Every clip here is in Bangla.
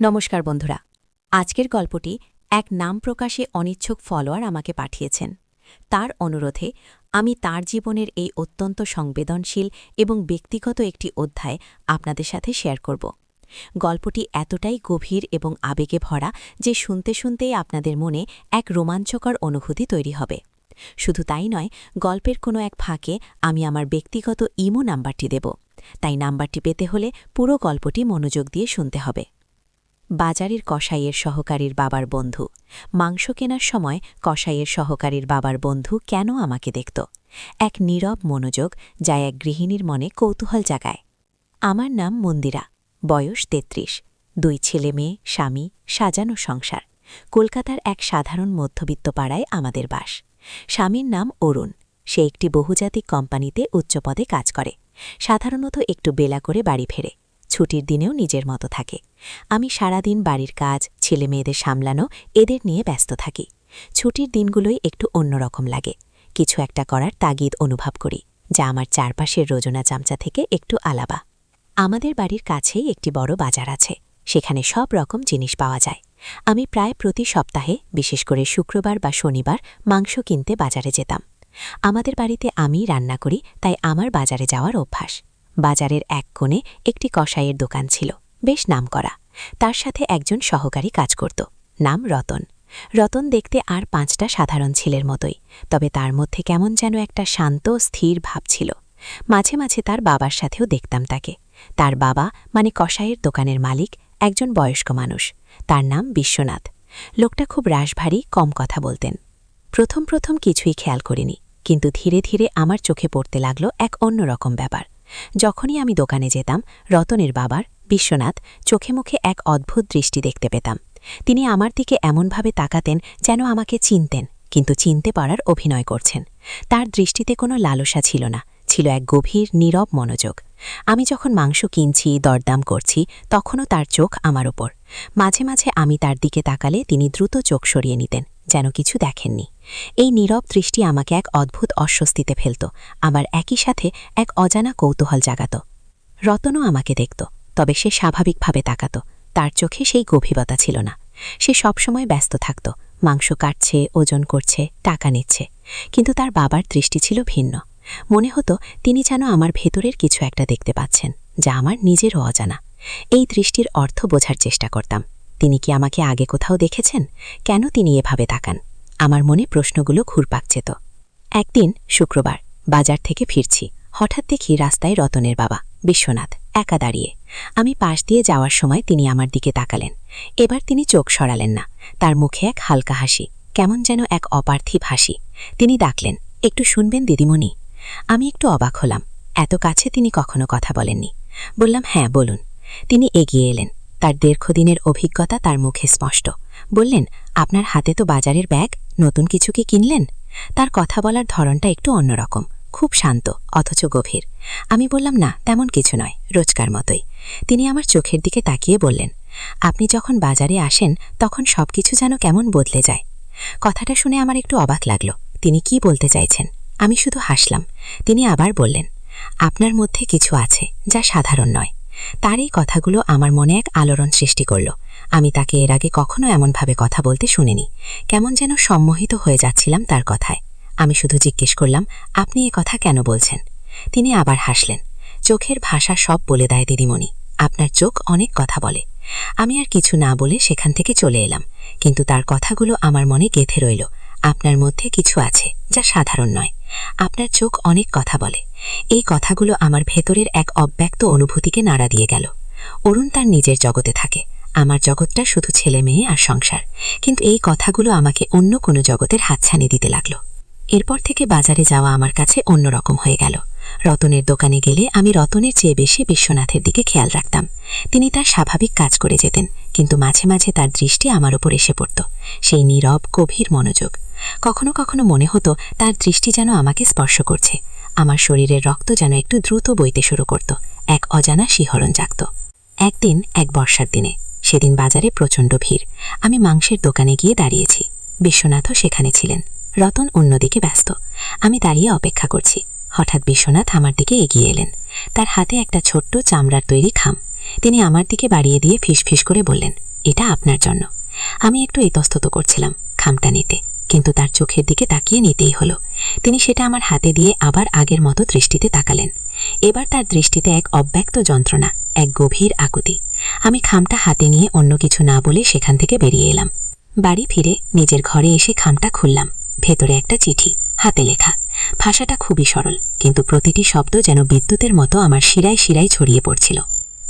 নমস্কার বন্ধুরা। আজকের গল্পটি এক নাম প্রকাশে অনিচ্ছুক ফলোয়ার আমাকে পাঠিয়েছেন। তার অনুরোধে আমি তার জীবনের এই অত্যন্ত সংবেদনশীল এবং ব্যক্তিগত একটি অধ্যায় আপনাদের সাথে শেয়ার করব। গল্পটি এতটাই গভীর এবং আবেগে ভরা যে শুনতে শুনতেই আপনাদের মনে এক রোমাঞ্চকর অনুভূতি তৈরি হবে। শুধু তাই নয়, গল্পের কোনো এক ফাঁকে আমি আমার ব্যক্তিগত ইমো নাম্বারটি দেব। তাই নাম্বারটি পেতে হলে পুরো গল্পটি মনোযোগ দিয়ে শুনতে হবে। বাজারের কসাইয়ের সহকারীর বাবার বন্ধু। মাংস কেনার সময় কসাইয়ের সহকারীর বাবার বন্ধু কেন আমাকে দেখত? এক নীরব মনোযোগ যা এক গৃহিণীর মনে কৌতূহল জাগায়। আমার নাম মন্দিরা, বয়স তেত্রিশ, দুই ছেলে মেয়ে, স্বামী, সাজানো সংসার। কলকাতার এক সাধারণ মধ্যবিত্ত পাড়ায় আমাদের বাস। স্বামীর নাম অরুণ, সে একটি বহুজাতিক কোম্পানিতে উচ্চপদে কাজ করে। সাধারণত একটু বেলা করে বাড়ি ফেরে। ছুটির দিনেও নিজের মতো থাকে। আমি সারাদিন বাড়ির কাজ ছেলে মেয়েদের সামলানো, এদের নিয়ে ব্যস্ত থাকি। ছুটির দিনগুলোই একটু অন্যরকম লাগে। কিছু একটা করার তাগিদ অনুভব করি, যা আমার চারপাশের রোজনা চামচা থেকে একটু আলাবা আমাদের বাড়ির কাছেই একটি বড় বাজার আছে, সেখানে সব রকম জিনিস পাওয়া যায়। আমি প্রায় প্রতি সপ্তাহে, বিশেষ করে শুক্রবার বা শনিবার, মাংস কিনতে বাজারে যেতাম। আমাদের বাড়িতে আমি রান্না করি, তাই আমার বাজারে যাওয়ার অভ্যাস। বাজারের এক কোণে একটি কসাইয়ের দোকান ছিল, বেশ নামকরা। তার সাথে একজন সহকারী কাজ করত, নাম রতন। রতন দেখতে আর পাঁচটা সাধারণ ছেলের মতোই, তবে তার মধ্যে কেমন যেন একটা শান্ত, স্থির ভাব ছিল। মাঝে মাঝে তার বাবার সাথেও দেখতাম তাকে। তার বাবা মানে কসাইয়ের দোকানের মালিক, একজন বয়স্ক মানুষ। তার নাম বিশ্বনাথ। লোকটা খুব রাশভারী কম কথা বলতেন। প্রথম প্রথম কিছুই খেয়াল করিনি, কিন্তু ধীরে ধীরে আমার চোখে পড়তে লাগল এক অন্যরকম ব্যাপার। যখনই আমি দোকানে যেতাম, রতনের বাবার, বিশ্বনাথ, চোখে মুখে এক অদ্ভুত দৃষ্টি দেখতে পেতাম। তিনি আমার দিকে এমনভাবে তাকাতেন যেন আমাকে চিনতেন, কিন্তু চিনতে পারার অভিনয় করছেন। তার দৃষ্টিতে কোনো লালসা ছিল না, ছিল এক গভীর, নীরব মনোযোগ। আমি যখন মাংস কিনছি, দরদাম করছি, তখনও তার চোখ আমার ওপর মাঝে মাঝে আমি তার দিকে তাকালে তিনি দ্রুত চোখ সরিয়ে নিতেন। যেন কিছু দেখেননি। এই নীরব দৃষ্টি আমাকে এক অদ্ভুত অস্বস্তিতে ফেলত আবার একই সাথে এক অজানা কৌতূহল জাগাত। রতনও আমাকে দেখত, তবে সে স্বাভাবিকভাবে তাকাত, তার চোখে সেই গভীরতা ছিল না। সে সবসময় ব্যস্ত থাকত, মাংস কাটছে, ওজন করছে, টাকা নিচ্ছে, কিন্তু তার বাবার দৃষ্টি ছিল ভিন্ন। মনে হতো তিনি যেন আমার ভেতরের কিছু একটা দেখতে পাচ্ছেন, যা আমার নিজেরও অজানা। এই দৃষ্টির অর্থ বোঝার চেষ্টা করতাম। তিনি কি আমাকে আগে কোথাও দেখেছেন? কেন তিনি এভাবে তাকান? আমার মনে প্রশ্নগুলো ঘুরপাক যেত। একদিন, শুক্রবার, বাজার থেকে ফিরছি। হঠাৎ দেখি রাস্তায় রতনের বাবা, বিশ্বনাথ, একা দাঁড়িয়ে। আমি পাশ দিয়ে যাওয়ার সময় তিনি আমার দিকে তাকালেন। এবার তিনি চোখ সরালেন না। তার মুখে এক হালকা হাসি, কেমন যেন এক অপার্থিব হাসি। তিনি ডাকলেন, একটু শুনবেন দিদিমণি? আমি একটু অবাক হলাম। এত কাছে তিনি কখনো কথা বলেননি। বললাম হ্যাঁ বলুন। তিনি এগিয়ে এলেন। তার দীর্ঘদিনের অভিজ্ঞতা তার মুখে স্পষ্ট। বললেন, আপনার হাতে তো বাজারের ব্যাগ, নতুন কিছু কি কিনলেন? তার কথা বলার ধরনটা একটু অন্যরকম, খুব শান্ত, অথচ গভীর। আমি বললাম, না, তেমন কিছু নয়, রোজকার মতোই। তিনি আমার চোখের দিকে তাকিয়ে বললেন, আপনি যখন বাজারে আসেন, তখন সব কিছু যেন কেমন বদলে যায়? কথাটা শুনে আমার একটু অবাক লাগল, তিনি কি বলতে চাইছেন? আমি শুধু হাসলাম, তিনি আবার বললেন, আপনার মধ্যে কিছু আছে, যা সাধারণ নয়। তার এই কথাগুলো আমার মনে এক আলোড়ন সৃষ্টি করল। আমি তাকে এর আগে কখনো এমনভাবে কথা বলতে শুনিনি। কেমন যেন সম্মোহিত হয়ে যাচ্ছিলাম তার কথায়। আমি শুধু জিজ্ঞেস করলাম, আপনি এ কথা কেন বলছেন? তিনি আবার হাসলেন। চোখের ভাষা সব বলে দেয় দিদিমণি। আপনার চোখ অনেক কথা বলে। আমি আর কিছু না বলে সেখান থেকে চলে এলাম। কিন্তু তার কথাগুলো আমার মনে গেঁথে রইল। আপনার মধ্যে কিছু আছে যা সাধারণ নয়। আপনার চোখ অনেক কথা বলে। এই কথাগুলো আমার ভেতরের এক অব্যক্ত অনুভূতিকে নাড়া দিয়ে গেল। অরুণ তার নিজের জগতে থাকে। আমার জগৎটা শুধু ছেলে মেয়ে আর সংসার। কিন্তু এই কথাগুলো আমাকে অন্য কোনো জগতের হাতছানি দিতে লাগল। এরপর থেকে বাজারে যাওয়া আমার কাছে অন্যরকম হয়ে গেল। রতনের দোকানে গেলে আমি রতনের চেয়ে বেশি বিশ্বনাথের দিকে খেয়াল রাখতাম। তিনি তার স্বাভাবিক কাজ করে যেতেন, কিন্তু মাঝে মাঝে তার দৃষ্টি আমার ওপর এসে পড়ত। সেই নীরব, গভীর মনোযোগ। কখনো কখনো মনে হতো তার দৃষ্টি যেন আমাকে স্পর্শ করছে। আমার শরীরের রক্ত যেন একটু দ্রুত বইতে শুরু করত। এক অজানা শিহরণ জাগত। একদিন, এক বর্ষার দিনে, সেদিন বাজারে প্রচণ্ড ভিড়। আমি মাংসের দোকানে গিয়ে দাঁড়িয়েছি। বিশ্বনাথও সেখানে ছিলেন। রতন অন্যদিকে ব্যস্ত। আমি দাঁড়িয়ে অপেক্ষা করছি। হঠাৎ বিশ্বনাথ আমার দিকে এগিয়ে এলেন। তার হাতে একটা ছোট্ট চামড়ার তৈরি খাম। তিনি আমার দিকে বাড়িয়ে দিয়ে ফিস ফিস করে বললেন, এটা আপনার জন্য। আমি একটু ইতস্তত করছিলাম খামটা নিতে। কিন্তু তার চোখের দিকে তাকিয়ে নিতেই হলো। তিনি সেটা আমার হাতে দিয়ে আবার আগের মতো দৃষ্টিতে তাকালেন। এবার তার দৃষ্টিতে এক অব্যক্ত যন্ত্রণা, এক গভীর আকুতি। আমি খামটা হাতে নিয়ে অন্য কিছু না বলে সেখান থেকে বেরিয়ে এলাম। বাড়ি ফিরে নিজের ঘরে এসে খামটা খুললাম। ভেতরে একটা চিঠি, হাতে লেখা। ভাষাটা খুবই সরল, কিন্তু প্রতিটি শব্দ যেন বিদ্যুতের মতো আমার শিরায় শিরায় ছড়িয়ে পড়ছিল।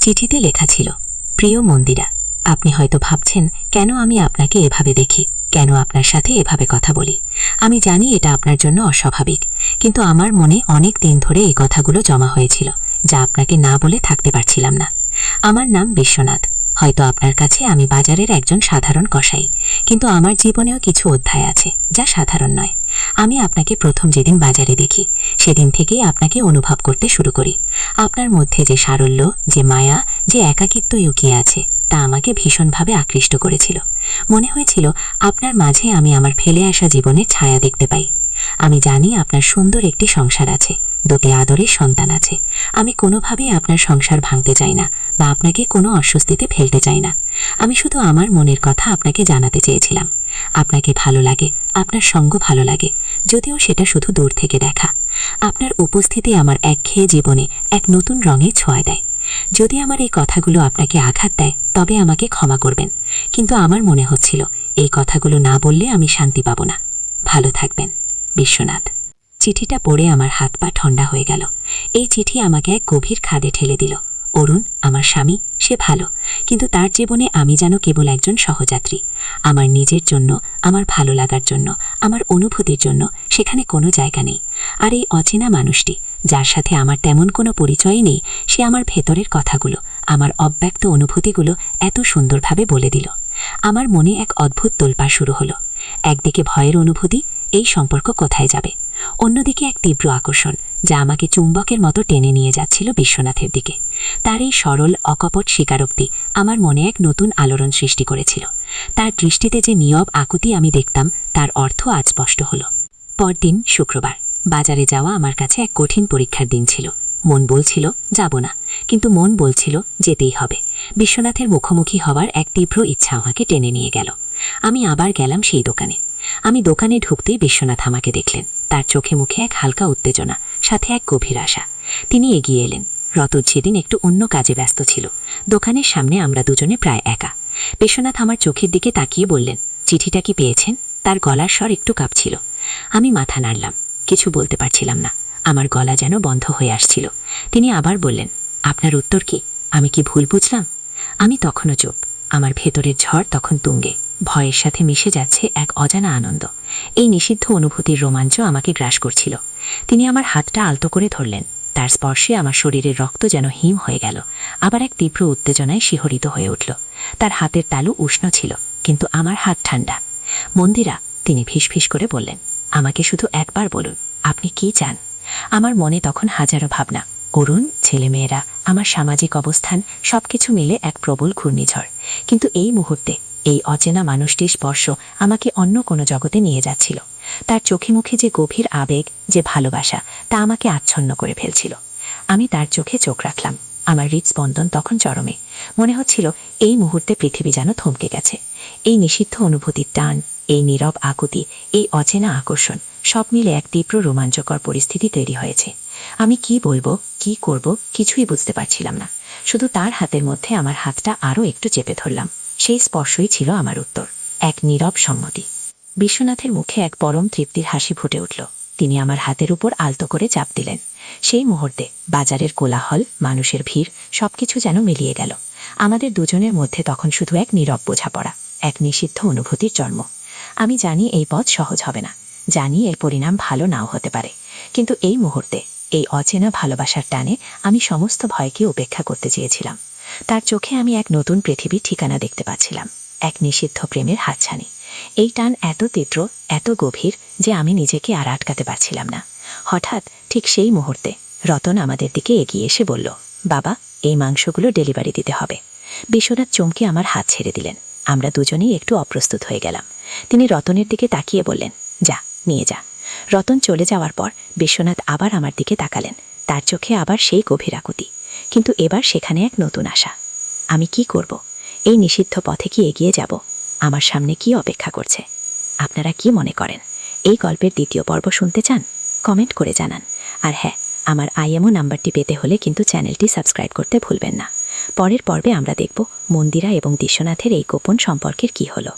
চিঠিতে লেখা ছিল, প্রিয় মন্দিরা, আপনি হয়তো ভাবছেন, কেন আমি আপনাকে এভাবে দেখি? কেন আপনার সাথে এভাবে কথা বলি? আমি জানি এটা আপনার জন্য অস্বাভাবিক, কিন্তু আমার মনে অনেক দিন ধরে এই কথাগুলো জমা হয়েছিল, যা আপনাকে না বলে থাকতে পারছিলাম না। আমার নাম বিশ্বনাথ। হয়তো আপনার কাছে আমি বাজারের একজন সাধারণ কসাই, কিন্তু আমার জীবনেও কিছু অধ্যায় আছে, যা সাধারণ নয়। আমি আপনাকে প্রথম যেদিন বাজারে দেখি, সেদিন থেকেই আপনাকে অনুভব করতে শুরু করি। আপনার মধ্যে যে সারল্য, যে মায়া, যে একাকিত্ব লুকিয়ে আছে, তা আমাকে ভীষণভাবে আকৃষ্ট করেছিল। মনে হয়েছিল, আপনার মাঝে আমি আমার ফেলে আসা জীবনের ছায়া দেখতে পাই। আমি জানি আপনার সুন্দর একটি সংসার আছে, দুটি আদরের সন্তান আছে। আমি কোনোভাবেই আপনার সংসার ভাঙতে চাই না বা আপনাকে কোনো অস্বস্তিতে ফেলতে চাই না। আমি শুধু আমার মনের কথা আপনাকে জানাতে চেয়েছিলাম। আপনাকে ভালো লাগে, আপনার সঙ্গ ভালো লাগে, যদিও সেটা শুধু দূর থেকে দেখা। আপনার উপস্থিতি আমার একঘেয়ে জীবনে এক নতুন রঙে ছোঁয়া দেয়। যদি আমার এই কথাগুলো আপনাকে আঘাত দেয়, তবে আমাকে ক্ষমা করবেন। কিন্তু আমার মনে হচ্ছিল, এই কথাগুলো না বললে আমি শান্তি পাব না। ভালো থাকবেন, বিশ্বনাথ। চিঠিটা পড়ে আমার হাত পা ঠান্ডা হয়ে গেল। এই চিঠি আমাকে এক গভীর খাদে ঠেলে দিল। অরুণ, আমার স্বামী, সে ভালো। কিন্তু তার জীবনে আমি যেন কেবল একজন সহযাত্রী। আমার নিজের জন্য, আমার ভালো লাগার জন্য, আমার অনুভূতির জন্য সেখানে কোনো জায়গা নেই। আর এই অচেনা মানুষটি, যার সাথে আমার তেমন কোনো পরিচয় নেই, সে আমার ভেতরের কথাগুলো, আমার অব্যক্ত অনুভূতিগুলো এত সুন্দরভাবে বলে দিল। আমার মনে এক অদ্ভুত তোলপা শুরু হলো। একদিকে ভয়ের অনুভূতি, এই সম্পর্ক কোথায় যাবে? অন্যদিকে এক তীব্র আকর্ষণ। যা আমাকে চুম্বকের মতো টেনে নিয়ে যাচ্ছিল বিশ্বনাথের দিকে। তার এই সরল, অকপট স্বীকারোক্তি আমার মনে এক নতুন আলোড়ন সৃষ্টি করেছিল। তার দৃষ্টিতে যে নীরব আকুতি আমি দেখতাম, তার অর্থ আজ স্পষ্ট হল। পরদিন শুক্রবার, বাজারে যাওয়া আমার কাছে এক কঠিন পরীক্ষার দিন ছিল। মন বলছিল, যাব না। কিন্তু মন বলছিল, যেতেই হবে। বিশ্বনাথের মুখোমুখি হওয়ার এক তীব্র ইচ্ছা আমাকে টেনে নিয়ে গেল। আমি আবার গেলাম সেই দোকানে। আমি দোকানে ঢুকতেই বিশ্বনাথ আমাকে দেখলেন। তার চোখে মুখে এক হালকা উত্তেজনা সাথে এক গভীর আশা। তিনি এগিয়ে এলেন। রতন সেদিন একটু অন্য কাজে ব্যস্ত ছিল। দোকানের সামনে আমরা দুজনে প্রায় একা। বিশ্বনাথ আমার চোখের দিকে তাকিয়ে বললেন, চিঠিটা কি পেয়েছেন? তার গলার স্বর একটু কাঁপছিল। আমি মাথা নাড়লাম, কিছু বলতে পারছিলাম না। আমার গলা যেন বন্ধ হয়ে আসছিল। তিনি আবার বললেন, আপনার উত্তর কি? আমি কি ভুল বুঝলাম? আমি তখনও চুপ। আমার ভেতরের ঝড় তখন তুঙ্গে। ভয়ের সাথে মিশে যাচ্ছে এক অজানা আনন্দ। এই নিষিদ্ধ অনুভূতির রোমাঞ্চ আমাকে গ্রাস করছিল। তিনি আমার হাতটা আলতো করে ধরলেন। তার স্পর্শে আমার শরীরের রক্ত যেন হিম হয়ে গেল। আবার এক তীব্র উত্তেজনায় শিহরিত হয়ে উঠল। তার হাতের তালু উষ্ণ ছিল, কিন্তু আমার হাত ঠান্ডা। মন্দিরা, তিনি ফিসফিস করে বললেন, আমাকে শুধু একবার বলুন, আপনি কি চান? আমার মনে তখন হাজারো ভাবনা। অরুণ, ছেলেমেয়েরা, আমার সামাজিক অবস্থান, সবকিছু মিলে এক প্রবল ঘূর্ণিঝড়। কিন্তু এই মুহূর্তে এই অচেনা মানুষটির স্পর্শ আমাকে অন্য কোনো জগতে নিয়ে যাচ্ছিল। তার চোখে মুখে যে গভীর আবেগ, যে ভালোবাসা, তা আমাকে আচ্ছন্ন করে ফেলছিল। আমি তার চোখে চোখ রাখলাম। আমার হৃদস্পন্দন তখন চরমে। মনে হচ্ছিল, এই মুহূর্তে পৃথিবী যেন থমকে গেছে। এই নিষিদ্ধ অনুভূতির টান, এই নীরব আকুতি, এই অচেনা আকর্ষণ, সব মিলে এক তীব্র রোমাঞ্চকর পরিস্থিতি তৈরি হয়েছে। আমি কি বলব, কি করব, কিছুই বুঝতে পারছিলাম না। শুধু তার হাতের মধ্যে আমার হাতটা আরও একটু চেপে ধরলাম। সেই স্পর্শই ছিল আমার উত্তর, এক নীরব সম্মতি। বিশ্বনাথের মুখে এক পরম তৃপ্তির হাসি ফুটে উঠল। তিনি আমার হাতের উপর আলতো করে চাপ দিলেন। সেই মুহূর্তে বাজারের কোলাহল, মানুষের ভিড়, সবকিছু যেন মিলিয়ে গেল। আমাদের দুজনের মধ্যে তখন শুধু এক নীরব বোঝাপড়া, এক নিষিদ্ধ অনুভূতির জন্ম। আমি জানি এই পথ সহজ হবে না। জানি এর পরিণাম ভালো নাও হতে পারে। কিন্তু এই মুহূর্তে, এই অচেনা ভালোবাসার টানে আমি সমস্ত ভয়কে উপেক্ষা করতে চেয়েছিলাম। তার চোখে আমি এক নতুন পৃথিবীর ঠিকানা দেখতে পাচ্ছিলাম। এক নিষিদ্ধ প্রেমের হাতছানি। এই টান এত তীব্র, এত গভীর যে আমি নিজেকে আর আটকাতে পারছিলাম না। হঠাৎ ঠিক সেই মুহূর্তে রতন আমাদের দিকে এগিয়ে এসে বলল, বাবা, এই মাংসগুলো ডেলিভারি দিতে হবে। বিশ্বনাথ চমকে আমার হাত ছেড়ে দিলেন। আমরা দুজনেই একটু অপ্রস্তুত হয়ে গেলাম। তিনি রতনের দিকে তাকিয়ে বললেন, যা, নিয়ে যা। রতন চলে যাওয়ার পর বিশ্বনাথ আবার আমার দিকে তাকালেন। তার চোখে আবার সেই গভীর আকুতি। কিন্তু এবার সেখানে এক নতুন আশা। আমি কি করব? এই নিষিদ্ধ পথে কি এগিয়ে যাব? আমার সামনে কি অপেক্ষা করছে? আপনারা কি মনে করেন? এই গল্পের দ্বিতীয় পর্ব শুনতে চান? কমেন্ট করে জানান। আর হ্যাঁ আমার আইএমও নাম্বারটি পেতে হলে কিন্তু চ্যানেলটি সাবস্ক্রাইব করতে ভুলবেন না। পরের পর্বে আমরা দেখব মন্দিরা এবং বিশ্বনাথের এই গোপন সম্পর্কের কি হলো।